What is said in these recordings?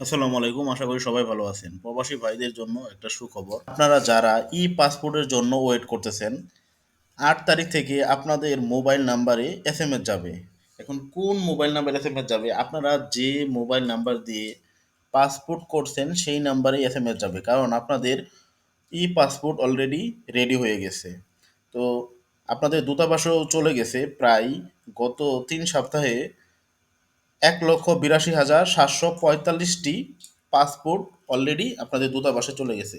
আসসালামু আলাইকুম, আশা করি সবাই ভালো আছেন। প্রবাসী ভাইদের জন্য একটা সুখবর। আপনারা যারা ই পাসপোর্টের জন্য ওয়েট করতেছেন, আট তারিখ থেকে আপনাদের মোবাইল নাম্বারে এস এম এস যাবে। এখন কোন mobile number S M S যাবে? আপনারা যে মোবাইল নাম্বার দিয়ে পাসপোর্ট করছেন, সেই নাম্বারে এস এম এস যাবে। কারণ আপনাদের ই পাসপোর্ট অলরেডি রেডি হয়ে গেছে। তো আপনাদের দূতাবাসও চলে গেছে প্রায় গত তিন সপ্তাহে এক লক্ষ বিরাশি হাজার সাতশো পঁয়তাল্লিশটি পাসপোর্ট অলরেডি আপনাদের দূতাবাসে চলে গেছে।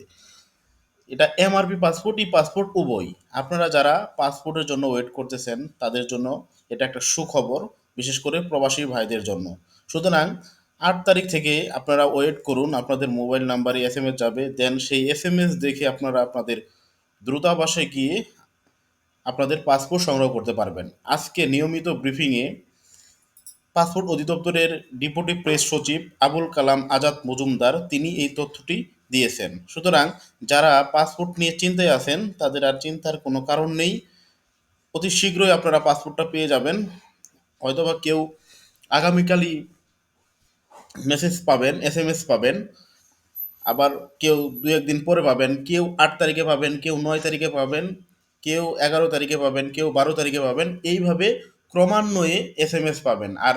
এটা এমআরপি পাসপোর্ট ই পাসপোর্ট উভয় আপনারা যারা পাসপোর্টের জন্য ওয়েট করতেছেন, তাদের জন্য এটা একটা সুখবর, বিশেষ করে প্রবাসী ভাইদের জন্য। সুতরাং আট তারিখ থেকে আপনারা ওয়েট করুন, আপনাদের মোবাইল নাম্বারে এস এম এস যাবে। দেন সেই এস এম এস দেখে আপনারা আপনাদের দ্রুতাবাসে গিয়ে আপনাদের পাসপোর্ট সংগ্রহ করতে পারবেন। আজকে নিয়মিত ব্রিফিংয়ে পাসপোর্ট অধিদপ্তরের ডেপুটি প্রেস সচিব আবুল কালাম আজাদ মজুমদার তিনি এই তথ্যটি দিয়েছেন। সুতরাং যারা পাসপোর্ট নিয়ে চিন্তায় আছেন, তাদের আর চিন্তার কোনো কারণ নেই। অতি শীঘ্রই আপনারা পাসপোর্টটা পেয়ে যাবেন। হয়তোবা কেউ আগামীকালই মেসেজ পাবেন এস এম এস পাবেন। আবার কেউ দু একদিন পরে পাবেন, কেউ আট তারিখে পাবেন, কেউ নয় তারিখে পাবেন, কেউ এগারো তারিখে পাবেন, কেউ বারো তারিখে পাবেন। এইভাবে ক্রমান্বয়ে এস এম এস পাবেন। আর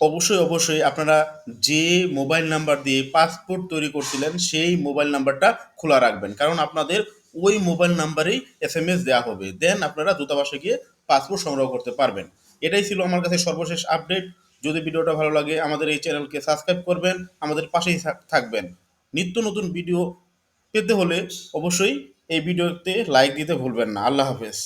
অবশ্যই অবশ্যই আপনারা যে মোবাইল নাম্বার দিয়ে পাসপোর্ট তৈরি করছিলেন, সেই মোবাইল নাম্বারটা খোলা রাখবেন। কারণ আপনাদের ওই মোবাইল নাম্বারেই এস এম এস দেওয়া হবে। দেন আপনারা দূতাবাসে গিয়ে পাসপোর্ট সংগ্রহ করতে পারবেন। এটাই ছিল আমার কাছে সর্বশেষ আপডেট যদি ভিডিওটা ভালো লাগে, আমাদের এই চ্যানেলকে সাবস্ক্রাইব করবেন, আমাদের পাশেই থাকবেন। নিত্য নতুন ভিডিও পেতে হলে অবশ্যই এই ভিডিওতে লাইক দিতে ভুলবেন না। আল্লাহ হাফেজ।